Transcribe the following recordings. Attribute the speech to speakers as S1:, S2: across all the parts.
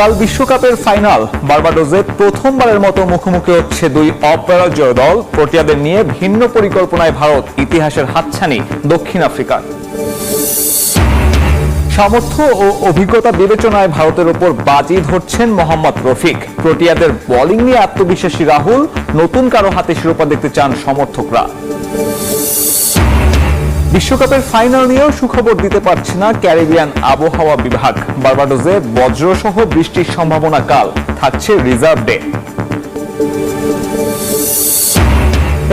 S1: কাল বিশ্বকাপের ফাইনাল, বার্বাডোজে প্রথমবারের মতো মুখোমুখি হচ্ছে দুই অপরাজয় দল। প্রোটিয়াদের নিয়ে ভিন্ন পরিকল্পনায় ভারত ইতিহাসের হাতছানি দক্ষিণ আফ্রিকার। সামর্থ্য ও অভিজ্ঞতা বিবেচনায় ভারতের ওপর বাজি ধরছেন মোহাম্মদ রফিক। প্রোটিয়াদের বোলিং নিয়ে আত্মবিশ্বাসী রাহুল, নতুন কারও হাতে শিরোপা দেখতে চান সমর্থকরা। বিশ্বকাপের ফাইনাল নিয়েও সুখবর দিতে পারছে না ক্যারিবিয়ান আবহাওয়া বিভাগ। বার্বাডোজে বজ্রসহ বৃষ্টির সম্ভাবনা কাল, থাকছে রিজার্ভ ডে।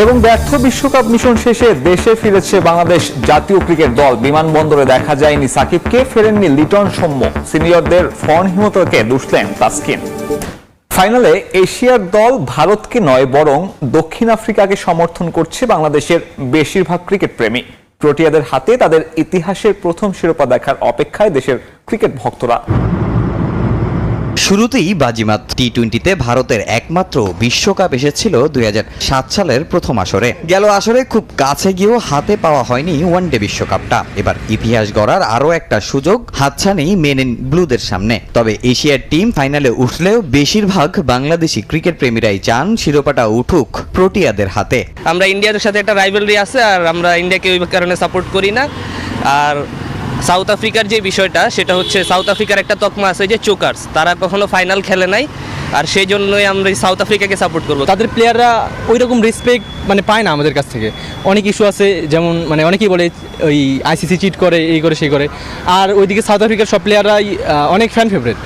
S1: এবং ব্যর্থ বিশ্বকাপ মিশন শেষে দেশে ফিরেছে বাংলাদেশ জাতীয় ক্রিকেট দল। বিমানবন্দরে দেখা যায়নি সাকিবকে, ফেরেননি লিটন সৌম্য। সিনিয়রদের ফর্মহীনতাকে দুষলেন তাসকিন। ফাইনালে এশিয়ার দল ভারতকে নয়, বরং দক্ষিণ আফ্রিকাকে সমর্থন করছে বাংলাদেশের বেশিরভাগ ক্রিকেট প্রেমী। প্রোটিয়াদের হাতে তাদের ইতিহাসের প্রথম শিরোপা দেখার অপেক্ষায় দেশের ক্রিকেট ভক্তরা।
S2: শুরুতেই বাজিমাত টি টোয়েন্টিতে ভারতের একমাত্র বিশ্বকাপ এসেছিল দু হাজার সাত সালের প্রথম আসরে। গেল আসরে খুব কাছে গিয়েও হাতে পাওয়া হয়নি ওয়ানডে বিশ্বকাপটা। এবার ইতিহাস গড়ার আরও একটা সুযোগ হাতছানি মেন ইন ব্লুদের সামনে। তবে এশিয়ার টিম ফাইনালে উঠলেও বেশিরভাগ বাংলাদেশি ক্রিকেট প্রেমীরাই চান শিরোপাটা উঠুক প্রোটিয়াদের হাতে।
S3: আমরা ইন্ডিয়ার সাথে একটা রাইভালরি আছে আর আমরা ইন্ডিয়াকে ওই কারণে সাপোর্ট করি না। আর সাউথ আফ্রিকার যে বিষয়টা, সেটা হচ্ছে সাউথ আফ্রিকার একটা তকমা আছে যে চোকার্স। তারা কখনো ফাইনাল খেলে নাই, আর সেই জন্যই আমরা সাউথ আফ্রিকাকে সাপোর্ট করব।
S4: তাদের প্লেয়াররা ওই রকম রেসপেক্ট মানে পায় না আমাদের কাছ থেকে। অনেক ইস্যু আছে, যেমন মানে অনেকেই বলে ওই আইসিসি চিট করে, এই করে, সেই করে। আর ওইদিকে সাউথ আফ্রিকার সব প্লেয়াররাই অনেক ফ্যান ফেভারিট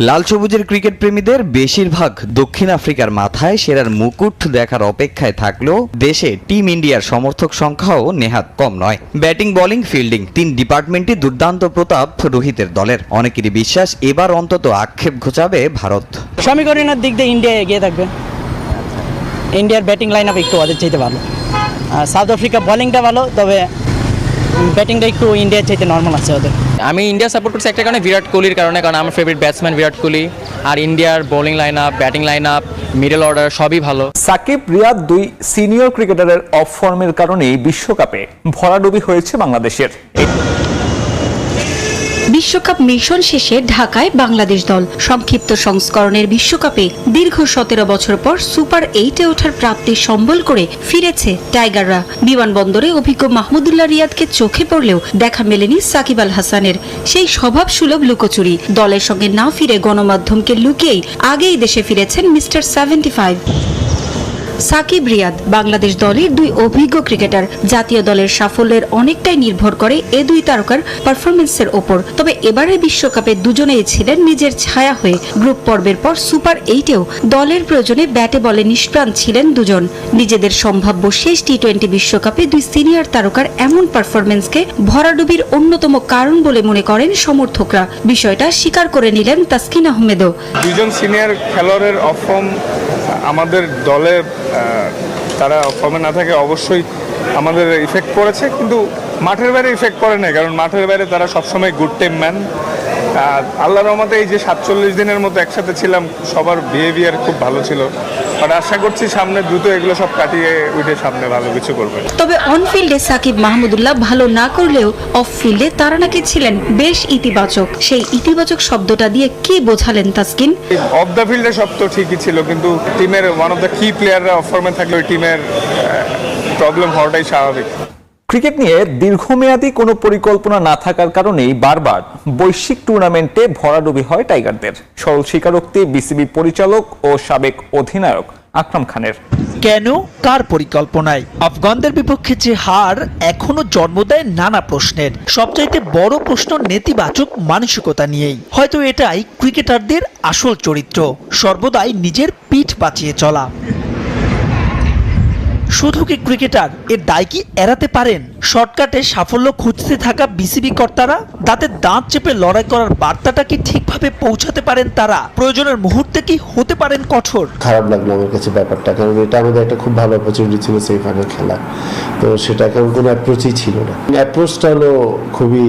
S2: লাল সবুজের ক্রিকেট প্রেমীদের বেশিরভাগ দক্ষিণ আফ্রিকার মাথায় সেরার মুকুট দেখার অপেক্ষায় থাকলেও দেশে টিম ইন্ডিয়ার সমর্থক সংখ্যাও নেহাত কম নয়। ব্যাটিং, বোলিং, ফিল্ডিং তিন ডিপার্টমেন্টই দুর্দান্ত প্রতাপ রোহিতের দলের। অনেকেরই বিশ্বাস এবার অন্তত আক্ষেপ ঘোচাবে ভারত।
S5: সমীকরণের দিক দিয়ে ইন্ডিয়া এগিয়ে থাকবে। ইন্ডিয়ার ব্যাটিং লাইন আপ একটু ওদের চাইতে ভালো। সাউথ আফ্রিকা বোলিংটা ভালো, তবে ব্যাটিংটা একটু ইন্ডিয়ার চাইতে নর্মাল আছে ওদের।
S6: আমি ইন্ডিয়া সাপোর্ট করছি একটা কারণে বিরাট কোহলির কারণে কারণ আমার ফেভারিট ব্যাটসম্যান বিরাট কোহলি। আর ইন্ডিয়ার bowling line up batting line up middle order সবই ভালো।
S1: সাকিব রিয়াদ দুই সিনিয়র ক্রিকেটারের অফ ফর্মের কারণেই বিশ্বকাপে ভরাডুবি হয়েছে বাংলাদেশের।
S7: বিশ্বকাপ মিশন শেষে ঢাকায় বাংলাদেশ দল। সংক্ষিপ্ত সংস্করণের বিশ্বকাপে দীর্ঘ সতেরো বছর পর সুপার এইটে ওঠার প্রাপ্তি সম্বল করে ফিরেছে টাইগাররা। বিমানবন্দরে অভিজ্ঞ মাহমুদুল্লাহ রিয়াদকে চোখে পড়লেও দেখা মেলেনি সাকিব আল হাসানের। সেই স্বভাব সুলভ লুকোচুরি। দলের সঙ্গে না ফিরে গণমাধ্যমকে লুকিয়েই আগেই দেশে ফিরেছেন mister seventy five. Shakib Riyad Bangladesh দলের দুই অভিজ্ঞ ক্রিকেটার। জাতীয় দলের সাফল্যের অনেকটাই নির্ভর করে এ দুই তারকার পারফরমেন্সের ওপর। তবে এবারের বিশ্বকাপে দুজনেই ছিলেন নিজের ছায়া হয়ে। গ্রুপ পর্বের পর সুপার এইটেও দলের প্রয়োজনে ব্যাটে বলে নিষ্প্রাণ ছিলেন দুজন। নিজেদের সম্ভাব্য শেষ টি টোয়েন্টি বিশ্বকাপে দুই সিনিয়র তারকার এমন পারফরমেন্সকে ভরাডুবির অন্যতম কারণ বলে মনে করেন সমর্থকরা। বিষয়টা স্বীকার করে নিলেন তাসকিন আহমেদও।
S8: দুজন সিনিয়র খেলোয়াড়ের অফ ফর্ম আমাদের দলে তারা ফর্মে না থাকে অবশ্যই আমাদের ইফেক্ট পড়েছে, কিন্তু মাঠের বাইরে ইফেক্ট করে না কারণ মাঠের বাইরে তারা সবসময় গুড টিম ম্যান আল্লাহ রহমতে এই যে সাতচল্লিশ দিনের মতো একসাথে ছিলাম, সবার বিহেভিয়ার খুব ভালো ছিল। বাট আশা করছি সামনে দ্রুত এগুলো সব কাটিয়ে উঠে সামনে ভালো কিছু করবে।
S7: তবে অন ফিল্ডে সাকিব মাহমুদুল্লাহ ভালো না করলেও অফ ফিল্ডে তারা নাকি ছিলেন বেশ ইতিবাচক। সেই ইতিবাচক শব্দটা দিয়ে কি বোঝালেন তাসকিন?
S8: অফ দ্য ফিল্ডে সব তো ঠিকই ছিল কিন্তু টিমের ওয়ান অফ দ্য কি প্লেয়াররা অফ ফর্মে থাকলে ওই টিমের প্রবলেম হওয়াটাই স্বাভাবিক।
S1: ক্রিকেট নিয়ে দীর্ঘমেয়াদী কোনো পরিকল্পনা না থাকার কারণেই বারবার বৈশ্বিক টুর্নামেন্টে ভরাডুবি হয় টাইগারদের। সরল স্বীকারোক্তি বিসিবি পরিচালক ও সাবেক অধিনায়ক আকরাম খানের।
S9: কেন? কার পরিকল্পনায়? আফগানদের বিপক্ষে যে হার এখনও জন্ম দেয় নানা প্রশ্নের। সবচাইতে বড় প্রশ্ন নেতিবাচক মানসিকতা নিয়েই। হয়তো এটাই ক্রিকেটারদের আসল চরিত্র। সর্বদাই নিজের পিঠ বাঁচিয়ে চলা। শুধু কি ক্রিকেটার? এর দায় কি এড়াতে পারেন? শর্টকাটে সাফল্য খুঁজতে থাকা বিসিবি কর্তারা দাঁতে দাঁত চেপে লড়াই করার বার্তাটা কি ঠিকভাবে পৌঁছাতে পারেন তারা? প্রয়োজনের মুহূর্তে কি হতে পারেন কঠোর?
S10: খারাপ লাগল আমার কাছে ব্যাপারটা, কারণ এটা আমাদের একটা খুব ভালো অপরচুনিটি ছিল সেমিফাইনাল খেলা। তো সেটা কেমন কোনো অ্যাপ্রোচই ছিল না। অ্যাপ্রোচটা হলো খুবই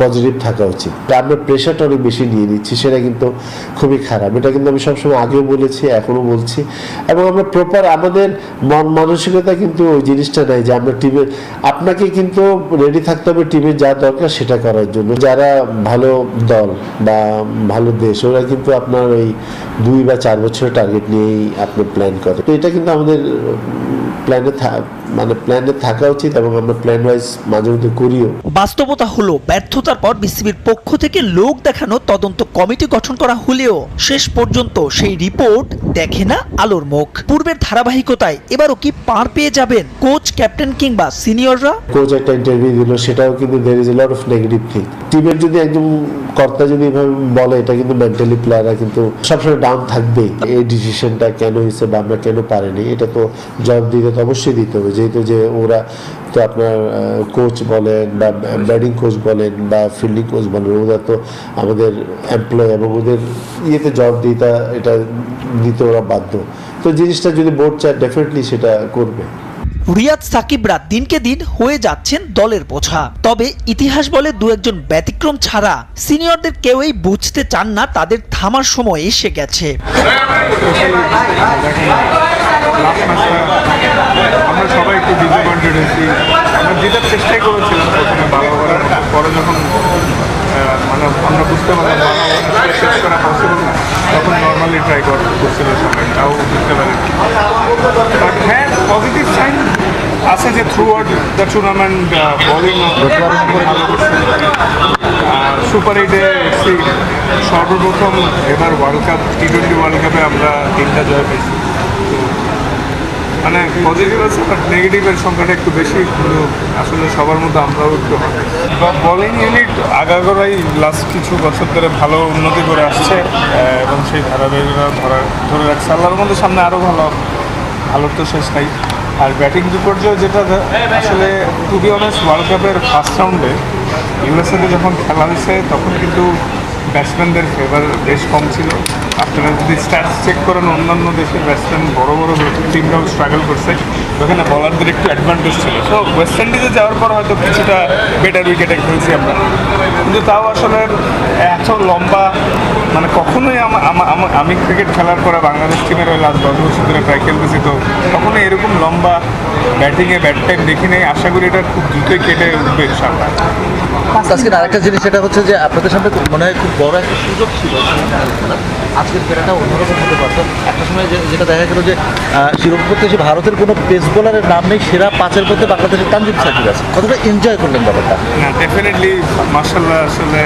S10: পজিটিভ থাকা উচিত। আমরা প্রেশারটা অনেক বেশি নিয়ে নিচ্ছি, সেটা কিন্তু খুবই খারাপ। এটা কিন্তু আমি সবসময় আগেও বলেছি, এখনও বলছি। এবং আমরা প্রপার আমাদের মন মানসিকতা কিন্তু ওই জিনিসটা নাই যে আমরা টিমে আপনাকে কিন্তু রেডি থাকতে হবে টিমের যা দরকার সেটা করার জন্য। যারা ভালো দল বা ভালো দেশ, ওরা কিন্তু আপনার ওই দুই বা চার বছরের টার্গেট নিয়েই আপনি প্ল্যান করে। তো এটা কিন্তু আমাদের প্ল্যানে মানে প্ল্যানে থাকা উচিত এবং আমরা প্ল্যান ওয়াইজ মাঝে মধ্যে করিও।
S9: বাস্তবতা হলো ব্যর্থতার পর বিসিবির পক্ষ থেকে লোক দেখানো তদন্ত কমিটি গঠন করা হলেও শেষ পর্যন্ত সেই রিপোর্ট দেখে না আলোর মুখ। পূর্বের ধারাবাহিকতায় এবারও কি পার পেয়ে যাবেন কোচ ক্যাপ্টেন কিংবা সিনিয়ররা?
S10: কোচ একটা ইন্টারভিউ দিল সেটাও কিন্তু there is lot of negative thing টিমের যদি একজন কর্তা যদি এভাবে বলে এটা কিন্তু মেন্টালি প্লেয়াররা কিন্তু সবসময় ডাউন থাকবেই। এই ডিসিশনটা কেন হয়েছে বা আমরা কেন পারিনি এটা তো জবাব দিতে তো অবশ্যই দিতে হবে। যেহেতু যে ওরা তো আপনার কোচ বলেন বা ব্যাটিং কোচ বলেন বা ফিল্ডিং কোচ বলেন, ওরা তো আমাদের এমপ্লয় এবং ওদের ইয়েতে জবাব দিতে এটা দিতে ওরা বাধ্য। তো জিনিসটা যদি বোর্ড চায় ডেফিনেটলি সেটা করবে।
S9: রিয়াদ সাকিবরা দিনকে দিন হয়ে যাচ্ছেন দলের বোঝা। তবে ইতিহাস বলে দু একজন ব্যতিক্রম ছাড়া সিনিয়রদের কেউই বুঝতে চান না তাদের থামার সময় এসে গেছে।
S8: আমরা সবাই একটু ডিসঅ্যাপয়েন্টেড হয়েছি। আমরা জেতার চেষ্টাই করেছিলাম প্রথমে ভালো করার, পরে যখন মানে আমরা বুঝতে পারলাম শেষ করা পসিবল না, তখন নর্মালি ট্রাই করছিল সবাই, তাও বুঝতে পারি বাট হ্যাঁ পজিটিভ সাইন আছে যে throughout the tournament bowling super এইটে সর্বপ্রথম এবার world cup T twenty world কাপে আমরা তিনটা জয় পেয়েছি। মানে পজিটিভ আছে বাট নেগেটিভের সংখ্যাটা একটু বেশি, কিন্তু আসলে সবার মধ্যে আমরাও একটু বলিং ইউনিট আগাগোড়াই লাস্ট কিছু বছর ধরে ভালো উন্নতি করে আসছে এবং সেই ধারাবাহিকতা ধরা, ধরে রাখছে। আল্লাহর মধ্যে সামনে আরও ভালো ভালোর তো শেষ নাই। আর ব্যাটিং বিপর্যয় যেটা আসলে টু বি অনেস্ট ওয়ার্ল্ড কাপের ফার্স্ট রাউন্ডে ইউএসএতে যখন খেলা হয়েছে, তখন কিন্তু ব্যাটসম্যানদের ফেভার বেশ কম ছিল। আপনারা যদি স্ট্যাটস চেক করেন, অন্যান্য দেশের ব্যাটসম্যান বড় বড় টিমরাও স্ট্রাগল করছে। ওখানে বলারদের একটু অ্যাডভান্টেজ ছিল। সো ওয়েস্ট ইন্ডিজে যাওয়ার পর হয়তো কিছুটা বেটার উইকেটে খেলছি আমরা। কিন্তু তাও আসলে এত লম্বা মানে কখনোই আমা- ক্রিকেট খেলার পরে বাংলাদেশ টিমের ওই লাস্ট দশ বছর ধরে প্রায় খেলতেছি, তো কখনোই এরকম লম্বা ব্যাটিংয়ে ব্যাট টাইম দেখি নেই। আশা করি এটা খুব দ্রুতই কেটে উঠবে, ইনশাআল্লাহ।
S11: আজকে আরেকটা জিনিস, সেটা হচ্ছে যে আপনাদের সামনে মনে হয় খুব বড় একটা সুযোগ ছিল আজকের ফেরাটা অন্যরকম হতে পারত। একটা সময় যেটা দেখা গেল যে শিরোপা প্রত্যাশী ভারতের কোনো পেস বোলারের নাম নেই, সেরা পাঁচের মধ্যে বাংলাদেশের তানজিম সাকিব আছে। কতটা এনজয় করলেন ব্যাপারটা?
S8: না ডেফিনেটলি মার্শাল্লাহ আসলে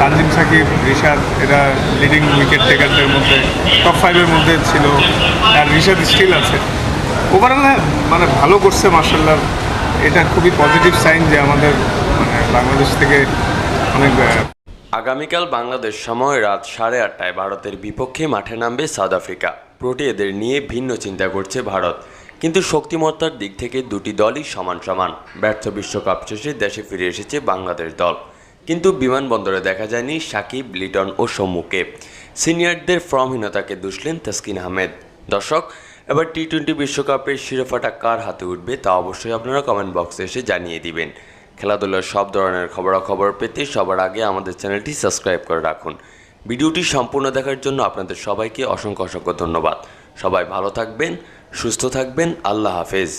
S8: তানজিম সাকিব, রিশাদ, এরা লিডিং উইকেট টেকারদের মধ্যে টপ ফাইভের মধ্যে ছিল, আর রিশাদ স্টিল আছে। ওভারঅল মানে ভালো করছে মার্শাল্লাহ এটা খুবই পজিটিভ সাইন যে আমাদের বাংলাদেশ থেকে অনেক
S12: আগামীকাল বাংলাদেশ সময় রাত সাড়ে আটটায় ভারতের বিপক্ষে মাঠে নামবে সাউথ আফ্রিকা। প্রোটিয়াদের নিয়ে ভিন্ন চিন্তা করছে ভারত। কিন্তু শক্তিমত্তার দিক থেকে দুটি দলই সমান সমান। ব্যর্থ বিশ্বকাপ শেষে দেশে ফিরে এসেছে বাংলাদেশ দল। কিন্তু বিমানবন্দরে দেখা যায়নি সাকিব, লিটন ও সম্মুখে। সিনিয়রদের ফর্মহীনতাকে দুষলেন তাসকিন আহমেদ। দর্শক, এবার টি টোয়েন্টি বিশ্বকাপের শিরোপাটা কার হাতে উঠবে তা অবশ্যই আপনারা কমেন্ট বক্সে এসে জানিয়ে দিবেন। খেলাধুলার সব ধরনের খবরাখবর পেতে সবার আগে আমাদের চ্যানেলটি সাবস্ক্রাইব করে রাখুন। ভিডিওটি সম্পূর্ণ দেখার জন্য আপনাদের সবাইকে অসংখ্য অসংখ্য ধন্যবাদ। সবাই ভালো থাকবেন, সুস্থ থাকবেন, আল্লাহ হাফেজ।